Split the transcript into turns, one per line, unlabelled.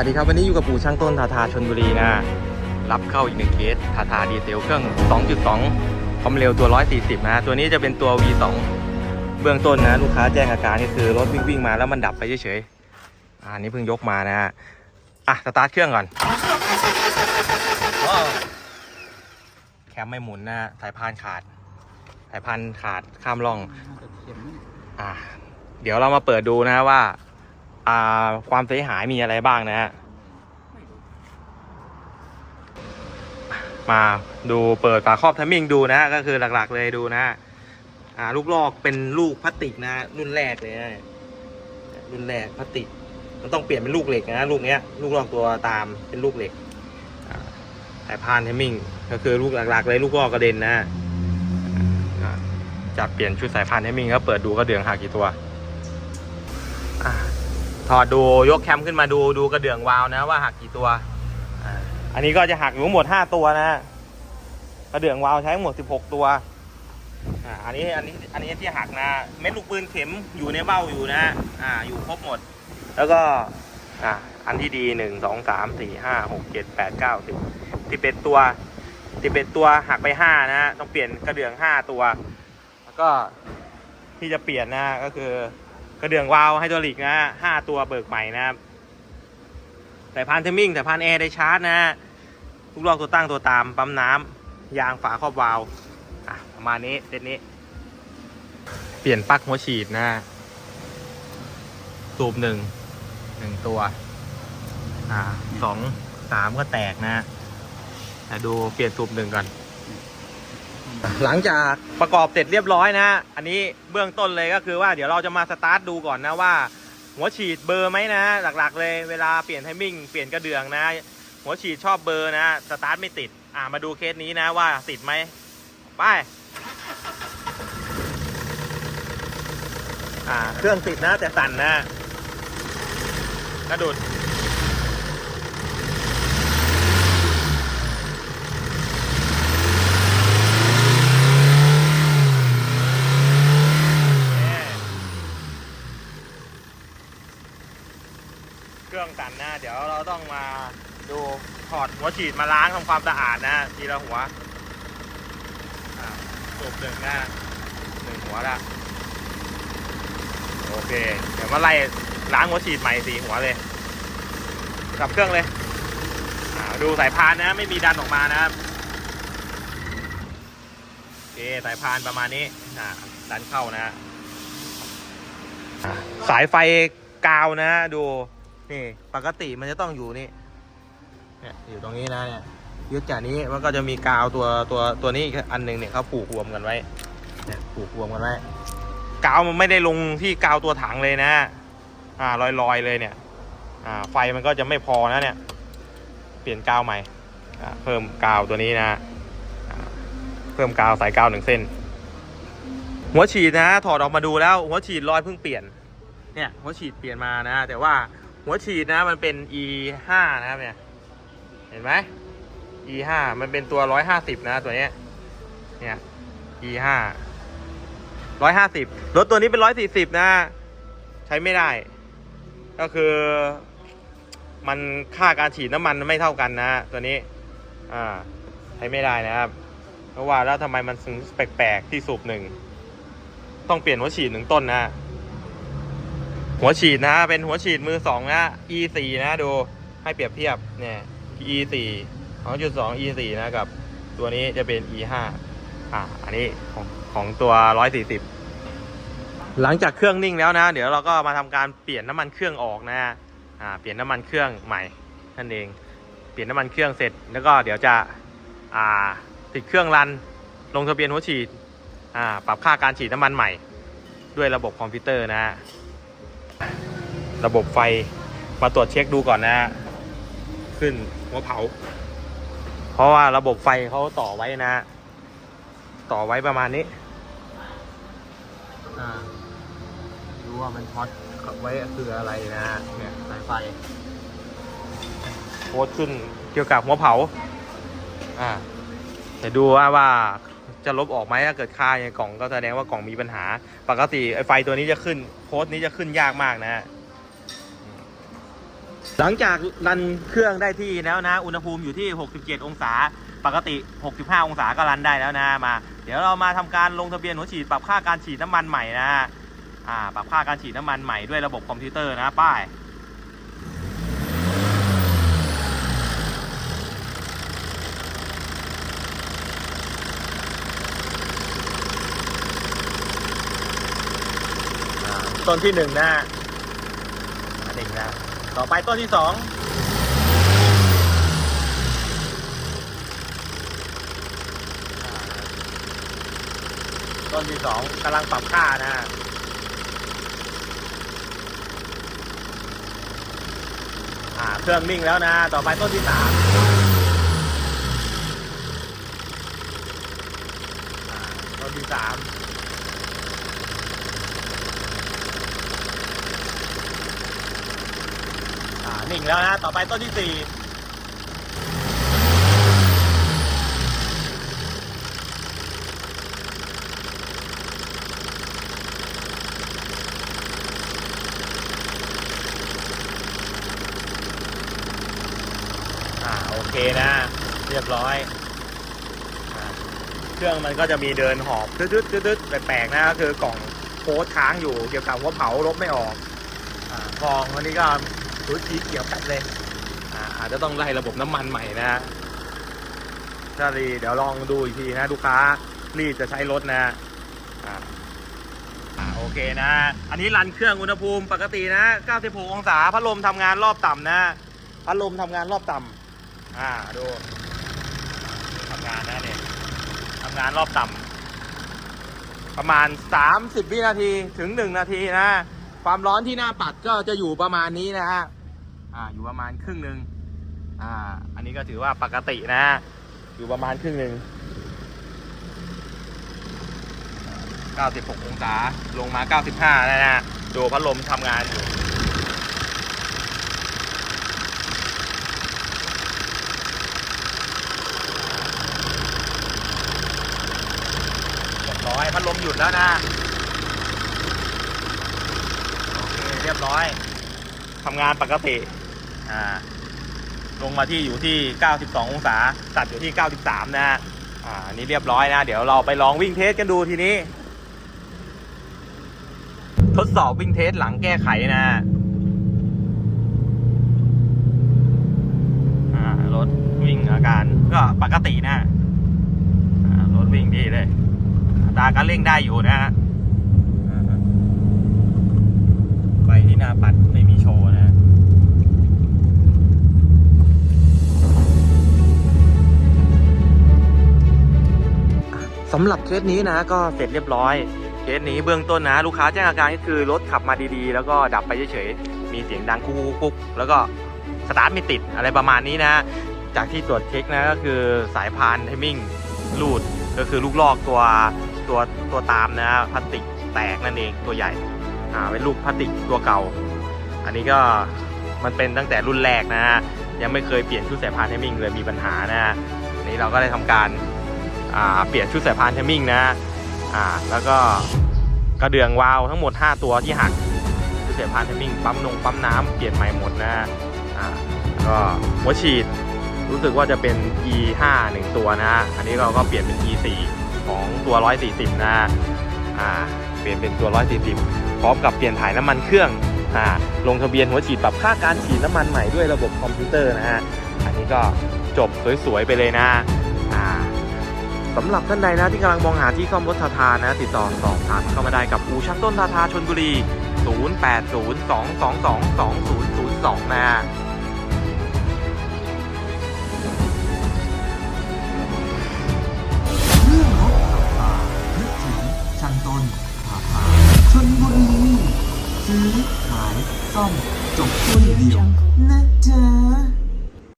วัสดีครับ วันนี้อยู่กับปู่ช่างต้นทาทาชนบุรีนะ รับเข้าอีกหนึ่งเคสทาทาดีเซลเครื่อง 2.2 ความเร็วตัว 140 นะ ตัวนี้จะเป็นตัว V2 เบื้องต้นนะ ลูกค้าแจ้งอาการก็คือรถวิ่งวิ่งมาแล้วมันดับไปเฉยๆอันนี้เพิ่งยกมานะฮะอะ สตาร์ทเครื่องก่อนอแคมไม่หมุนนะสายพานขาด สายพานขาดข้ามร่อง อะเดี๋ยวเรามาเปิดดูนะว่า อ่าความเสียหายมีอะไรบ้างนะฮะมาดูเปิดฝาครอบทัมมิ่งดูนะก็คือหลักๆเลยดูนะอ่าลูกลอกเป็นลูกพลาสติกนะรุ่นแรกเลยนะรุ่นแรกพลาสติก มันต้องเปลี่ยนเป็นลูกเหล็กนะลูกเนี้ย ลูกลอกตัวตามเป็นลูกเหล็กสายพานทัมมิ่งก็คือลูกหลักๆ เลยลูกลอกกระเด็นนะจะเปลี่ยนชุดสายพานทัมมิ่งก็เปิดดูกระเดืองหากี่ตัว ถอดดูยกแคมขึ้นมาดูดูกระเดื่องวาล์วนะว่าหักกี่ตัว อันนี้ก็จะหักอยู่ทั้งหมด5ตัวนะกระเดื่องวาล์วใช้ทั้งหมด16ตัวอันนี้อันนี้อันนี้ที่หักนะเม็ดลูกปืนเข็มอยู่ในเบ้าอยู่นะอ่าอยู่ครบหมด แล้วก็อ่าอันที่ดีหนึ่งสองสามสี่ห้าหกเจ็ดแปดเก้าสิบสิบเอ็ดตัวสิบเอ็ดตัวหักไปห้านะต้องเปลี่ยนกระเดื่องห้าตัว แล้วก็ที่จะเปลี่ยนนะก็คือ กระเดื่องวาล์วไฮดรอลิกนะห้าตัวเบิกใหม่นะครับสายพานเทมมิ่งสายพานแอร์ได้ชาร์จนะฮะลูกลอกตัวตั้งตัวตามปั๊มน้ำยางฝาครอบวาล์วอะประมาณนี้เซตนี้ เปลี่ยนปลั๊กหัวฉีดนะฮะสูบหนึ่งหนึ่งตัว อ่าสองสามก็แตกนะฮะแต่ดูเปลี่ยนสูบหนึ่งก่อน หลังจากประกอบเสร็จเรียบร้อยนะ อันนี้เบื้องต้นเลยก็คือว่าเดี๋ยวเราจะมาสตาร์ทดูก่อนนะว่า หัวฉีดเบอร์ไหมนะหลักๆ เลยเวลาเปลี่ยนไทมิ่งเปลี่ยนกระเดื่องนะ หัวฉีดชอบเบอร์นะสตาร์ทไม่ติดอ่ามาดูเคสนี้นะว่าติดไหมไปอ่าเครื่องติดนะแต่สั่นนะกระดุดเครื่องสั่นนะ เดี๋ยวเราต้องมาดู ถอดหัวฉีดมาล้างทำความสะอาดนะทีละหัวอ่าสูบหนึ่งหนะหนึ่งหัวละโอเค เดี๋ยวมาไล่ล้างหัวฉีดใหม่สี่หัวเลยกลับเครื่องเลยดูสายพานนะ ไม่มีดันออกมานะครับโอเคสายพานประมาณนี้ดันเข้านะสายไฟกาวนะ ดู นี่ ปกติมันจะต้องอยู่นี่ เนี่ยอยู่ตรงนี้นะเนี่ยยึดจากนี้มันก็จะมีกาวตัวตัวตัวนี้อันหนึ่งเนี่ยเขาผูกรวมกันไว้เนี่ยผูกรวมกันไว้กาวมันไม่ได้ลงที่กาวตัวถังเลยนะ อ่าลอยๆเลยเนี่ย อ่า ไฟมันก็จะไม่พอนะเนี่ย เปลี่ยนกาวใหม่อ่าเพิ่มกาวตัวนี้นะเพิ่มกาวสายกาวหนึ่งเส้น หัวฉีดนะ ถอดออกมาดูแล้ว หัวฉีดรอยเพิ่งเปลี่ยน เนี่ย หัวฉีดเปลี่ยนมานะ แต่ว่าหัวฉีดนะมันเป็น e 5นะครับเนี่ย เห็นไหม e 5 มันเป็นตัว 150 นะตัวเนี้ย เนี่ย e 5ร้อยห้าสิบรถตัวนี้เป็นร้อยสี่สิบนะ ใช้ไม่ได้ ก็คือ มันค่าการฉีดน้ำมันไม่เท่ากันนะตัวนี้ อ่า ใช้ไม่ได้นะครับ เพราะว่าแล้วทำไมมันแปลกๆที่สูบหนึ่ง ต้องเปลี่ยนหัวฉีดหนึ่งต้นนะ หัวฉีดนะ เป็นหัวฉีดมือสองนะ e สี่นะดู ให้เปรียบเทียบ เนี่ย e สี่สองจุดสอง e สี่นะกับ ตัวนี้จะเป็น e ห้าอ่าอันนี้ของของตัว 140 หลังจากเครื่องนิ่งแล้วนะ เดี๋ยวเราก็มาทำการเปลี่ยนน้ำมันเครื่องออกนะอ่าเปลี่ยนน้ำมันเครื่องใหม่นั่นเอง เปลี่ยนน้ำมันเครื่องเสร็จ แล้วก็เดี๋ยวจะอ่าติดเครื่องรันลงทะเบียนหัวฉีดอ่าปรับค่าการฉีดน้ำมันใหม่ ด้วยระบบคอมพิวเตอร์นะ ระบบไฟมาตรวจเช็คดูก่อนนะ ขึ้นหัวเผา เพราะว่าระบบไฟเขาต่อไว้นะ ต่อไว้ประมาณนี้อ่าดูว่ามันช็อตไว้คืออะไรนะเนี่ยสายไฟโพสต์ขึ้นเกี่ยวกับหัวเผา อ่าแต่ดูว่าว่าจะลบออกไหมถ้าเกิดค่าในกล่องก็แสดงว่ากล่องมีปัญหา ปกติไอ้ไฟตัวนี้จะขึ้นโพสต์นี้จะขึ้นยากมากนะ หลังจากรันเครื่องได้ที่แล้วนะ อุณหภูมิอยู่ที่ 67 องศา ปกติ 65 องศาก็รันได้แล้วนะมา เดี๋ยวเรามาทำการลงทะเบียนหัวฉีดปรับค่าการฉีดน้ำมันใหม่นะอ่าปรับค่าการฉีดน้ำมันใหม่ด้วยระบบคอมพิวเตอร์นะป้ายต้นที่หนึ่งนะ ต่อไปต้นที่สองต้นที่สองกำลังปรับค่านะอ่าเครื่องนิ่งแล้วนะ ต่อไปต้นที่สามต้นที่สาม อ่า นิ่งแล้วนะ ต่อไปต้นที่สี่อ่าโอเคนะ เรียบร้อย เครื่องมันก็จะมีเดินหอบตึ๊ดๆตึ๊ดๆแปลกๆนะก็คือกล่องโค้ดค้างอยู่เกี่ยวกับหัวเผาลบไม่ออกอทองอันนี้ก็ ชุดสีเขียวกัดเลยอ่าอาจจะต้องไล่ระบบน้ำมันใหม่นะฮะถ้าดีเดี๋ยวลองดูอีกทีนะลูกค้ารีบจะใช้รถนะอ่าอ่าโอเคนะ อันนี้รันเครื่องอุณหภูมิปกตินะ 96 องศา พัดลมทำงานรอบต่ำนะ พัดลมทำงานรอบต่ำอ่า ดูทำงานนะเนี่ยทำงานรอบต่ำประมาณ 30 วินาทีถึง 1 นาทีนะ ความร้อนที่หน้าปัดก็จะอยู่ประมาณนี้นะฮะ อ่าอยู่ประมาณครึ่งหนึ่งอ่าอันนี้ก็ถือว่าปกตินะ อยู่ประมาณครึ่งหนึ่ง96 องศาลงมา 95แล้วนะดูพัดลมทำงานอยู่เรียบร้อยพัดลมหยุดแล้วนะ โอเค เรียบร้อยทำงานปกติ อ่าลงมาที่อยู่ที่ 92 องศา ตัดอยู่ที่ 93 นะฮะ อ่า นี้เรียบร้อยนะ เดี๋ยวเราไปลองวิ่งเทสกันดูทีนี้ ทดสอบวิ่งเทสหลังแก้ไขนะอ่ารถวิ่งอาการก็ปกตินะอ่ารถวิ่งดีเลย ตาการเร่งได้อยู่นะฮะไฟที่หน้าปัดไม่มีโชว์นะำหรับเคสนี้นะก็เสร็จเรียบร้อย เคสนี้เบื้องต้นนะ ลูกค้าแจ้งอาการก็คือรถขับมาดีๆ แล้วก็ดับไปเฉยๆ มีเสียงดังกุ๊กกุ๊กแล้วก็สตาร์ทไม่ติดอะไรประมาณนี้นะ จากที่ตรวจเช็คนะก็คือสายพานไทมิ่งรูดก็คือลูกลอกตัวตัวตัวตามนะพลาสติกแตกนั่นเองตัวใหญ่อ่าเป็นลูกพลาสติกตัวเก่า อันนี้ก็มันเป็นตั้งแต่รุ่นแรกนะฮะยังไม่เคยเปลี่ยนชุดสายพานไทมิ่งเลยมีปัญหานะฮะนี้เราก็ได้ทำการ เปลี่ยนชุดสายพานไทมมิ่งนะอ่าแล้วก็กระเดื่องวาล์วทั้งหมด 5 ตัวที่หักชุดสายพานไทมมิ่งปั๊มนงปั๊มน้ำเปลี่ยนใหม่หมดนะอ่าก็หัวฉีดรู้สึกว่าจะเป็น e 5หนึ่งตัวนะ อันนี้เราก็เปลี่ยนเป็น e 4 ของตัว 140 นะอ่าเปลี่ยนเป็นตัว 140 พร้อมกับเปลี่ยนถ่ายน้ำมันเครื่องอ่าลงทะเบียนหัวฉีดปรับค่าการฉีดน้ำมันใหม่ด้วยระบบคอมพิวเตอร์นะฮะ อันนี้ก็จบสวยๆไปเลยนะ สำหรับท่านใดนะที่กำลังมองหาที่ซ่อมรถทาทานะ ติดต่อสอบถามเข้ามาได้กับอูช่างต้นทาทาชนบุรี 0802222002 นะ
เรื่องรถขับผ่านึกถึงช่างต้นผ่าผ่าชนบุรีซื้อขายซ่อมจบที่เดียวนะจ๊ะ